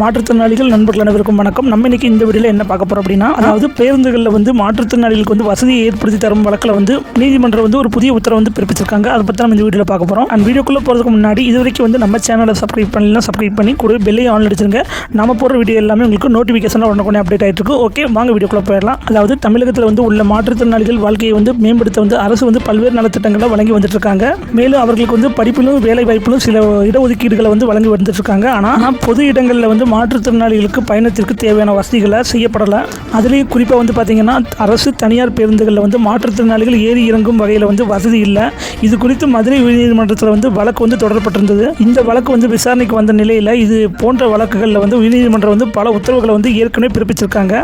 மாற்றுத்திறனாளிகள் நண்பர்கள் அனைவருக்கும் வணக்கம். நம்ம இன்னைக்கு இந்த வீடியோவில் என்ன பார்க்க போறோம் அப்படின்னா அதாவது பேருந்துகளில் வந்து மாற்றுத்திறனாளிகளுக்கு வந்து வசதியை ஏற்படுத்தி தரும் வழக்கில் வந்து நீதிமன்றம் வந்து ஒரு புதிய உத்தரவு வந்து பிறப்பிச்சிருக்காங்க. அதை பற்றி நம்ம இந்த வீடியோவில் பார்க்க போகிறோம் அண்ட் வீடியோக்குள்ளே போகிறதுக்கு முன்னாடி இது வரைக்கும் வந்து நம்ம சேனலை சப்ஸ்கிரைப் பண்ணலாம் சப்ஸ்கிரைப் பண்ணி கூட பெல்லையை ஆன் அடிச்சிருங்க. நம்ம போகிற வீடியோ எல்லாமே உங்களுக்கு நோட்டிஃபிகேஷனில் உடனே அப்டேட் ஆகிட்டு இருக்கு. ஓகே வாங்க வீடியோக்குள்ளே போயிடலாம். அதாவது தமிழகத்தில் வந்து உள்ள மாற்றுத்திறனாளிகள் வாழ்க்கையை வந்து மேம்படுத்த வந்து அரசு வந்து பல்வேறு நலத்திட்டங்களை வழங்கி வந்துட்டு இருக்காங்க மேலும் அவர்களுக்கு வந்து படிப்பிலும் வேலை வாய்ப்பிலும் சில இடஒதுக்கீடுகளை வந்து வழங்கி வந்துட்டு இருக்காங்க ஆனால் பொது இடங்களில் வந்து மாற்றுத்திறனாளிகளுக்கு பயணத்திற்கு தேவையான வசதிகளை செய்யப்படலை. அதுலேயும் குறிப்பாக வந்து பார்த்தீங்கன்னா அரசு தனியார் பேருந்துகளில் வந்து மாற்றுத்திறனாளிகள் ஏறி இறங்கும் வகையில் வந்து வசதி இல்லை. இது குறித்து மதுரை உயர்நீதிமன்றத்தில் வந்து வழக்கு வந்து தொடரப்பட்டிருந்தது. இந்த வழக்கு வந்து விசாரணைக்கு வந்த நிலையில் இது போன்ற வழக்குகளில் வந்து உயர்நீதிமன்றம் வந்து பல உத்தரவுகளை வந்து ஏற்கனவே பிறப்பிச்சிருக்காங்க.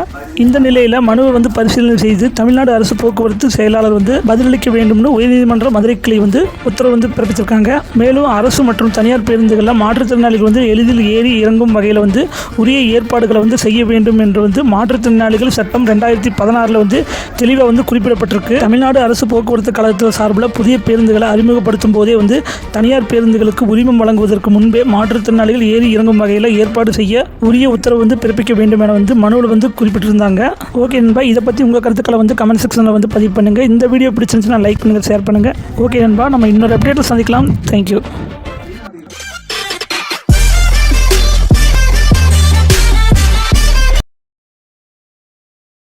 இந்த நிலையில் மனுவை வந்து பரிசீலனை செய்து தமிழ்நாடு அரசு போக்குவரத்து செயலாளர் வந்து பதிலளிக்க வேண்டும்னு உயர்நீதிமன்ற மதுரை கிளை வந்து உத்தரவு வந்து பிறப்பிச்சிருக்காங்க. மேலும் அரசு மற்றும் தனியார் பேருந்துகளில் மாற்றுத்திறனாளிகள் வந்து எளிதில் ஏறி இறங்கும் வகையில் வந்து உரிய ஏற்பாடுகளை வந்து செய்ய வேண்டும் என்று வந்து மாற்றுத்திறனாளிகள் சட்டம் ரெண்டாயிரத்தி பதினாறில் வந்து தெளிவாக வந்து குறிப்பிடப்பட்டிருக்கு. தமிழ்நாடு அரசு போக்குவரத்து கழகத்தில் சார்பில் புதிய பேருந்துகளை அறிமுகப்படுத்தும் போதே வந்து தனியார் பேருந்துகளுக்கு உரிமம் வழங்குவதற்கு முன்பே மாற்றுத்திறனாளிகள் ஏறி இறங்கும் வகையில் ஏற்பாடு செய்ய உரிய உத்தரவு வந்து பிறப்பிக்க வேண்டும் என வந்து மனுவில் வந்து குறிப்பிட்டிருந்தாங்க. ஓகே நண்பா இதை பற்றி உங்கள் கருத்துக்களை வந்து கமெண்ட் செக்ஷனில் வந்து பதிவு பண்ணுங்கள் இந்த வீடியோ பிடிச்சிருந்துச்சுன்னா லைக் பண்ணுங்கள் ஷேர் பண்ணுங்கள் ஓகே நண்பா நம்ம இன்னொரு அப்டேட்டில் சந்திக்கலாம். தேங்க்யூ